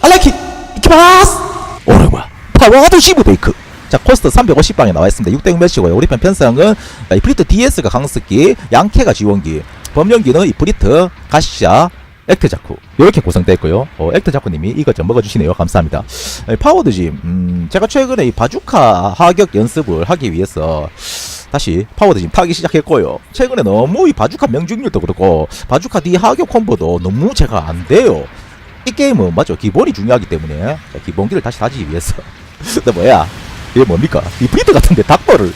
알라키 이키마스 오르마. 파워드 시브 베이크. 자 코스트 350방에 나와있습니다. 6대6 매치고요. 우리 편 편성은 이프리트 DS가 강습기 양캐가 지원기 범용기는 이프리트 가시샤 액트자쿠. 이렇게 구성되어 있고요. 어, 액트자쿠님이 이것 좀 먹어주시네요. 감사합니다. 에, 파워드짐 음, 제가 최근에 이 바주카 하격 연습을 하기 위해서 다시 파워드짐 타기 시작했고요. 최근에 너무 이 바주카 명중률도 그렇고 바주카 D 하격 콤보도 너무 제가 안 돼요 이 게임은 맞죠? 기본이 중요하기 때문에. 자, 기본기를 다시 다지기 위해서. 근데 뭐야? 이게 뭡니까? 이프리트 같은데 닥터를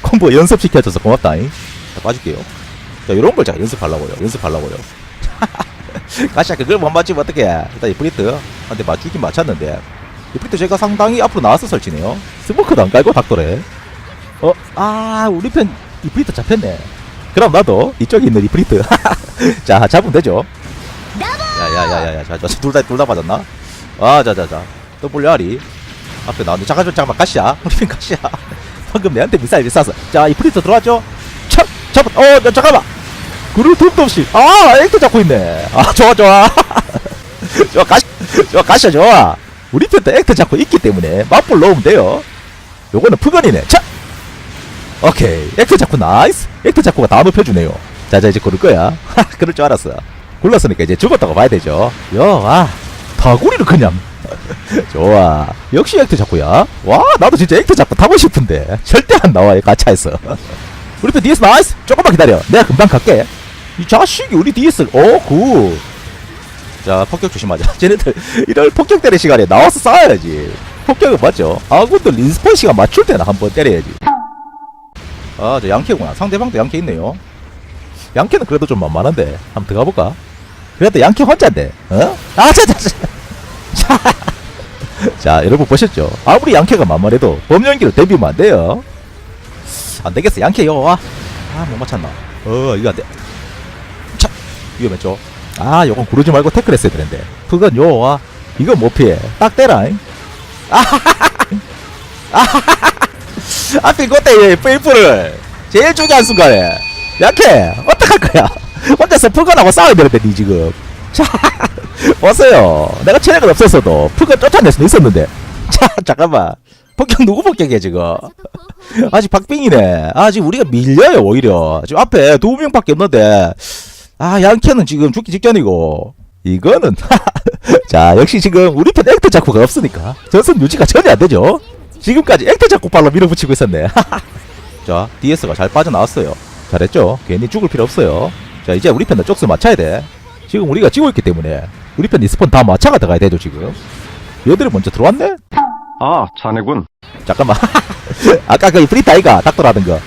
콤보 연습시켜줘서 고맙다잉. 자 빠질게요. 자 이런 걸 제가 연습하려고요. 연습하려고요. 가시야 그걸 못 맞추면 어떡해. 일단 이프리트 한테 맞추긴 맞췄는데. 이프리트 제가 상당히 앞으로 나와서 설치네요. 스모크도 안 깔고 닥터래 어? 아 우리 편 이프리트 잡혔네. 그럼 나도 이쪽에 있는 이프리트. 자 잡으면 되죠 야야야야야 자둘다 둘다 맞았나? 아 자자자 WR이 앞에 나왔는데 잠깐 잠깐만 가시야 우리 편 가시야 방금 내한테 미사일 쐈어 자 이프리트 들어왔죠? 참 잡았 어 야, 잠깐만 그럴 틈도 없이 아 액도 잡고 있네 아 좋아 좋아 좋아 가시 좋아 가시야 좋아 우리 편도 액트 잡고 있기 때문에 맞불 넣으면 돼요 요거는 푸건이네 자 오케이 액트 잡고 나이스 액트 잡고가 다 높여주네요 자자 이제 고를 거야 그럴 줄 알았어 굴렀으니까 이제 죽었다고 봐야 되죠. 요아 다구리를 그냥. 좋아. 역시 액트 잡고야. 와 나도 진짜 액트 잡고 타고 싶은데. 절대 안 나와 이 가차에서. 우리 편 DS 나이스! 조금만 기다려. 내가 금방 갈게. 이 자식이 우리 DS 오굿 자 폭격 조심하자. 쟤네들 이럴 폭격 때릴 시간에 나와서 싸워야지. 폭격은 맞죠? 아군들 리스폰 시간 맞출 때나 한번 때려야지. 아 저 양캐구나. 상대방도 양캐 있네요. 양캐는 그래도 좀 만만한데. 한번 들어가 볼까 그래도 양캐 혼자인데 어? 아자자자 자 여러분 보셨죠 아무리 양캐가 만만해도 범연기를 데뷔면 안 돼요 안 되겠어 양캐 요 와. 아못 맞췄나. 어 이거 안 돼. 차 위험했죠. 아 요건 구르지 말고 태클 했어야 되는데. 그건 요 와. 이건 못 피해. 딱 대라. 아하하하. 앞에 그때 페이프를 제일 중요한 순간에 약해 어떡할 거야 혼자서 푸건하고 싸워야 되는데 니 지금 자 보세요 내가 체력은 없었어도 푸건 쫓아낼 수는 있었는데 자 잠깐만 폭격 누구 폭격이야 지금 아직 박빙이네. 아, 지금 우리가 밀려요, 오히려. 지금 앞에 두 명밖에 없는데, 아, 양캐는 지금 죽기 직전이고, 이거는, 자, 역시 지금 우리 편 액터 작구가 없으니까, 전선 유지가 전혀 안 되죠? 지금까지 액터 작구 발로 밀어붙이고 있었네. 자, DS가 잘 빠져나왔어요. 잘했죠? 괜히 죽을 필요 없어요. 자, 이제 우리 편은 쪽수 맞춰야 돼. 지금 우리가 지고 있기 때문에, 우리 편 리스폰 다 맞춰가 들어가야 되죠, 지금. 얘들이 먼저 들어왔네? 아, 자네군. 잠깐만. 아까 그 프리타 이가 닥터라는 거.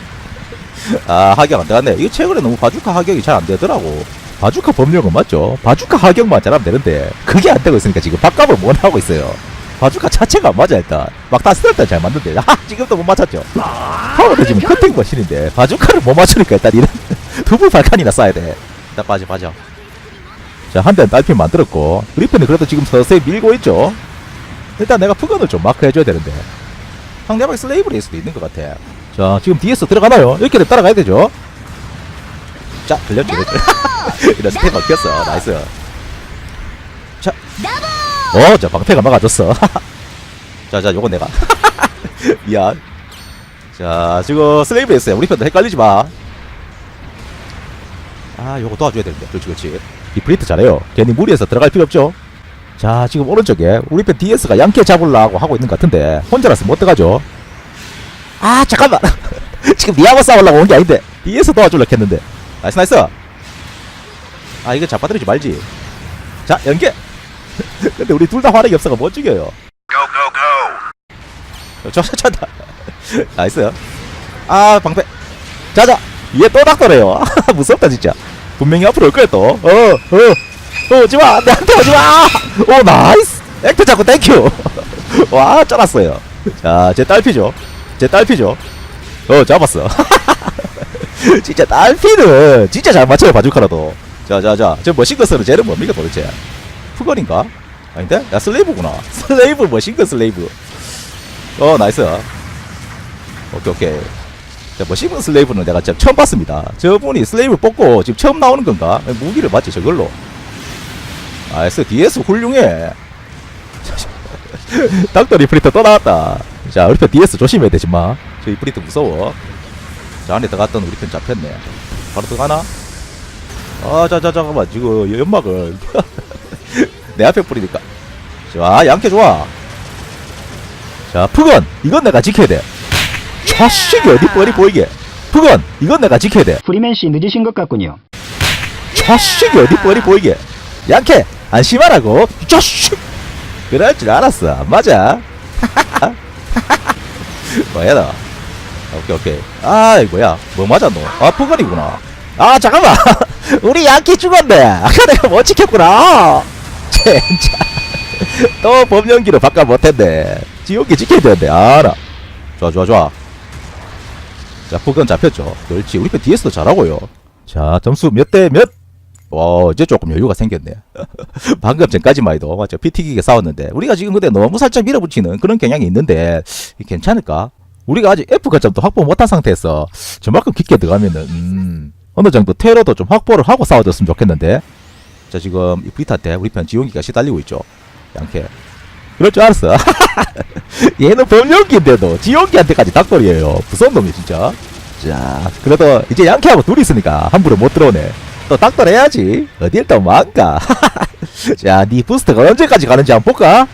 아, 하격 안 되겠네. 이거 최근에 너무 바주카 하격이 잘 안 되더라고. 바주카 법령은 맞죠? 바주카 하격만 잘하면 되는데, 그게 안 되고 있으니까 지금 밥값을 못 하고 있어요. 바주카 자체가 안 맞아, 일단. 막다쓸때잘 맞는데. 아, 지금도 못 맞췄죠? 파워도 지금 커팅 머신인데, 바주카를 못 맞추니까 일단 이런 두부 발칸이나 쏴야 돼. 일단 빠져, 빠져. 자, 한 대는 딸핀 만들었고, 우리 편이 그래도 지금 서서히 밀고 있죠? 일단 내가 푸건을 좀 마크 해줘야 되는데. 상대방이 슬레이브를 할 수도 있는 것 같아. 자, 지금 DS 들어가나요? 이렇게 되면 따라가야 되죠? 자, 들렸지. 이런 스텝 바뀌었어. 나이스. 자. 어, 자, 방패가 막아줬어. 자, 자, 요건 내가. 미안. 자, 지금 슬레이브 했어요. 우리 편도 헷갈리지 마. 아, 요거 도와줘야 되는데. 그렇지, 그렇지. 이 브리트 잘해요. 괜히 무리해서 들어갈 필요 없죠? 자, 지금 오른쪽에 우리 편 DS가 양캐 잡으려고 하고 있는 것 같은데 혼자라서 못 들어가죠. 아, 잠깐만. 지금 니하고 싸우려고 온 게 아닌데 DS 도와주려고 했는데. 나이스, 나이스. 아, 이거 잡아들이지 말지. 자, 연계. 근데 우리 둘 다 화력이 없어가 못 죽여요. 저, 저, 저, 저. 나이스. 아, 방패. 자자. 얘 또 닥터래요. 무섭다, 진짜. 분명히 앞으로 올 거야, 또. 어, 어. 어, 오지마! 내한테 오지마! 오, 나이스! 액터 잡고 땡큐! 와, 쩔었어요. 자, 제 딸피죠. 제 딸피죠. 어, 잡았어. 진짜 딸피는 진짜 잘 맞춰요, 바주카라도. 자, 자, 자. 저 머신거스는 쟤는 뭡니까, 도대체? 푸건인가? 아닌데? 야, 슬레이브구나. 슬레이브, 머신거 슬레이브. 어, 나이스. 오케이, 오케이. 자, 머신거 슬레이브는 내가 진짜 처음 봤습니다. 저분이 슬레이브 뽑고 지금 처음 나오는 건가? 무기를 맞지, 저걸로. 나이스 DS 훌륭해. 닥터 리프리터 또 나왔다. 자 우리 편 DS 조심해야 되지 마 저 리프리터 무서워. 자 안에 들어갔던 우리 편 잡혔네. 바로 들어가나? 아자자 잠깐만. 지금 연막을. 내 앞에 뿌리니까. 자 양캐 좋아. 자 푸건 이건 내가 지켜야 돼 자식이 어디 뻔히 보이게. 푸건 이건 내가 지켜야 돼. 프리맨 씨 늦으신 것 같군요. 자식이 어디 뻔히 보이게. 양캐 안심하라고. 이 자식! 그럴 줄 알았어. 안 맞아. 뭐야 너? 오케이 오케이. 아 이거 뭐야 뭐 맞았노 아 푸건이구나. 아 잠깐만. 우리 양캐 죽었네. 아까 내가 못 지켰구나. 진짜 또 범연기로 바꿔 못했네. 지옥이 지켜야 되는데. 알아. 좋아 좋아 좋아 자 푸건 잡혔죠. 그렇지 우리 편 DS도 잘하고요. 자 점수 몇 대 몇? 와 이제 조금 여유가 생겼네. 방금 전까지만 해도 맞죠 피 튀기게 싸웠는데 우리가 지금 근데 너무 살짝 밀어붙이는 그런 경향이 있는데 괜찮을까? 우리가 아직 F 거점도 확보 못한 상태에서 저만큼 깊게 들어가면은 음, 어느 정도 테러도 좀 확보를 하고 싸워줬으면 좋겠는데. 자 지금 이 브리타한테 우리 편 지원기가 시달리고 있죠. 양캐 그럴 줄 알았어. 얘는 범용기인데도 지원기한테까지 닭돌이에요. 무서운 놈이 진짜. 자 그래도 이제 양캐하고 둘이 있으니까 함부로 못 들어오네. 또 닭돌 해야지. 어딜 또 망가 자 네 부스터가 언제까지 가는지 한번 볼까?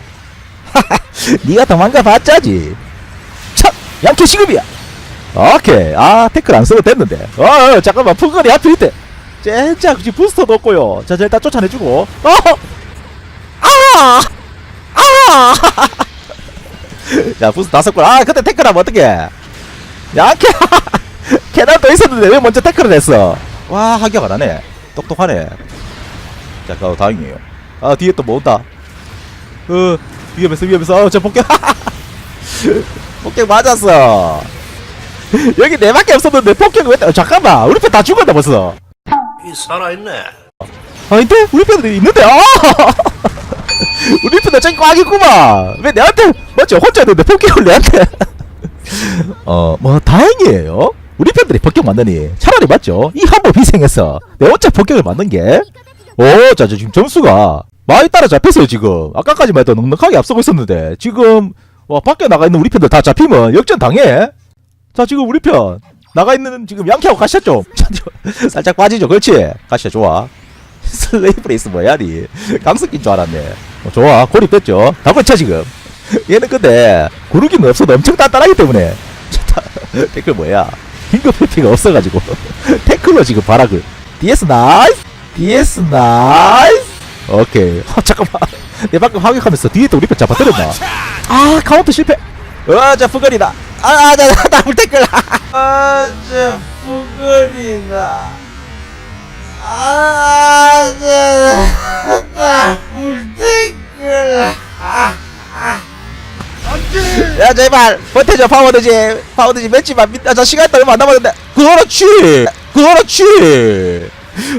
네가 도망가 봤자지. 참 양캐 시급이야. 오케이. 아 태클 안 써도 됐는데. 어, 어 잠깐만. 푸근이 앞에 있대 젠장 지금 부스터도 없고요. 자, 자 일단 쫓아내주고. 어! 아! 아! 야 부스터 다섯 골아 근데 태클 하면 어떡해? 양캐 계단도 있었는데 왜 먼저 태클을 했어? 와 하기가 안 하네. 똑똑하네. 자 그, 다행이에요. 아 뒤에 또 뭐 온다? 어 위험했어 위험했어. 어저 폭격. 폭격 맞았어. 여기 네 밖에 없었는데 폭격 왜 어, 잠깐만. 우리 편다 죽었다 벌써. 이 살아있네. 아닌데? 우리 편도 있는데? 아 우리 편도 저기 꽉 있구만. 왜 내한테 맞지? 혼자 있는데 폭격을 내한테? 어 뭐 다행이에요. 우리 편들이 폭격 맞느니 차라리 맞죠. 이 한번 희생해서 내 혼자 폭격을 맞는 게오자 저 지금 점수가 많이 따라잡혔어요 지금. 아까까지만 해도 넉넉하게 앞서고 있었는데 지금 와 밖에 나가 있는 우리 편들 다 잡히면 역전 당해. 자 지금 우리 편 나가 있는 지금 양키하고 가시죠. 좀 살짝 빠지죠. 그렇지? 가시죠. 좋아. 슬레이브 레이스 뭐야 니? 강습기인 줄 알았네. 어, 좋아 고립됐죠 다 걸쳐 지금 얘는 근데 구르기는 없어도 엄청 단단하기 때문에. 댓글 뭐야 긴급 회피가 없어가지고 태클로 지금 발악을 DS 나이스 DS 나이스 오케이 아, 잠깐만 내 방금 하격하면서 뒤에 또 우리 편 잡아뜨렸나 아 카운터 실패 어자 fu걸이다 아자 나물 댓글 아자 fu걸이다 아자 나물 댓글 야 제발 버텨줘 파워드지. 파워드지 맺지마 자 시간 도 얼마 안 남았는데 그렇지. 그렇지.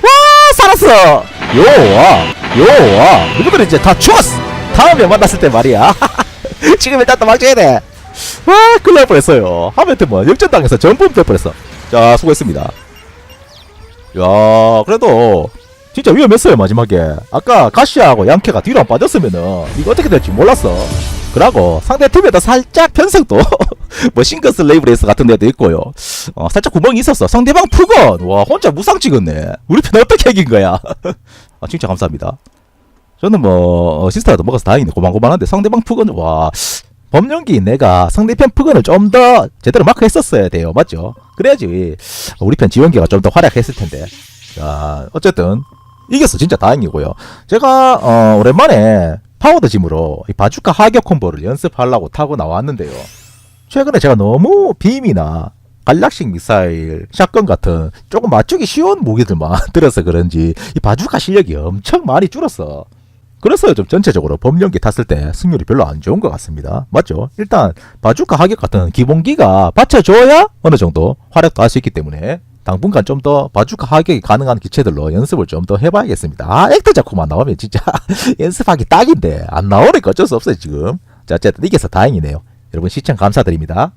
와 살았어. 요와 요와. 누구들 이제 다 죽었어. 다음에 만났을 때 말이야. 지금 일단 도망쳐야 돼와 큰일 날 뻔했어요. 하면트뭐 역전당해서 전부 될 뻔했어. 자 수고했습니다 야 그래도 진짜 위험했어요 마지막에. 아까 가시아하고 양캐가 뒤로 안 빠졌으면은 이거 어떻게 될지 몰랐어. 그러고 상대 팀에도 살짝 편성도 뭐 싱글 슬레이브 레이스 같은 데도 있고요. 어, 살짝 구멍이 있었어. 상대방 푸건! 와 혼자 무상 찍었네. 우리 편 어떻게 이긴 거야? 아 진짜 감사합니다. 저는 뭐 어, 시스터라도 먹어서 다행이네. 고만고만한데 상대방 푸건 와 범용기 내가 상대편 푸건을 좀 더 제대로 마크했었어야 돼요. 맞죠? 그래야지 우리 편 지원기가 좀 더 활약했을 텐데. 자 어쨌든 이겼어 진짜 다행이고요. 제가 어, 오랜만에 파워드 짐으로 이 바주카 하격 콤보를 연습하려고 타고 나왔는데요. 최근에 제가 너무 빔이나 간략식 미사일, 샷건 같은 조금 맞추기 쉬운 무기들만 들어서 그런지 이 바주카 실력이 엄청 많이 줄었어. 그래서 좀 전체적으로 범용기 탔을 때 승률이 별로 안 좋은 것 같습니다. 맞죠? 일단 바주카 하격 같은 기본기가 받쳐줘야 어느 정도 활약도 할 수 있기 때문에 당분간 좀 더 바주카 하격이 가능한 기체들로 연습을 좀 더 해봐야겠습니다. 아 액터 자꾸만 나오면 진짜 연습하기 딱인데 안 나오니까 어쩔 수 없어요 지금. 자 어쨌든 이겨서 다행이네요. 여러분 시청 감사드립니다.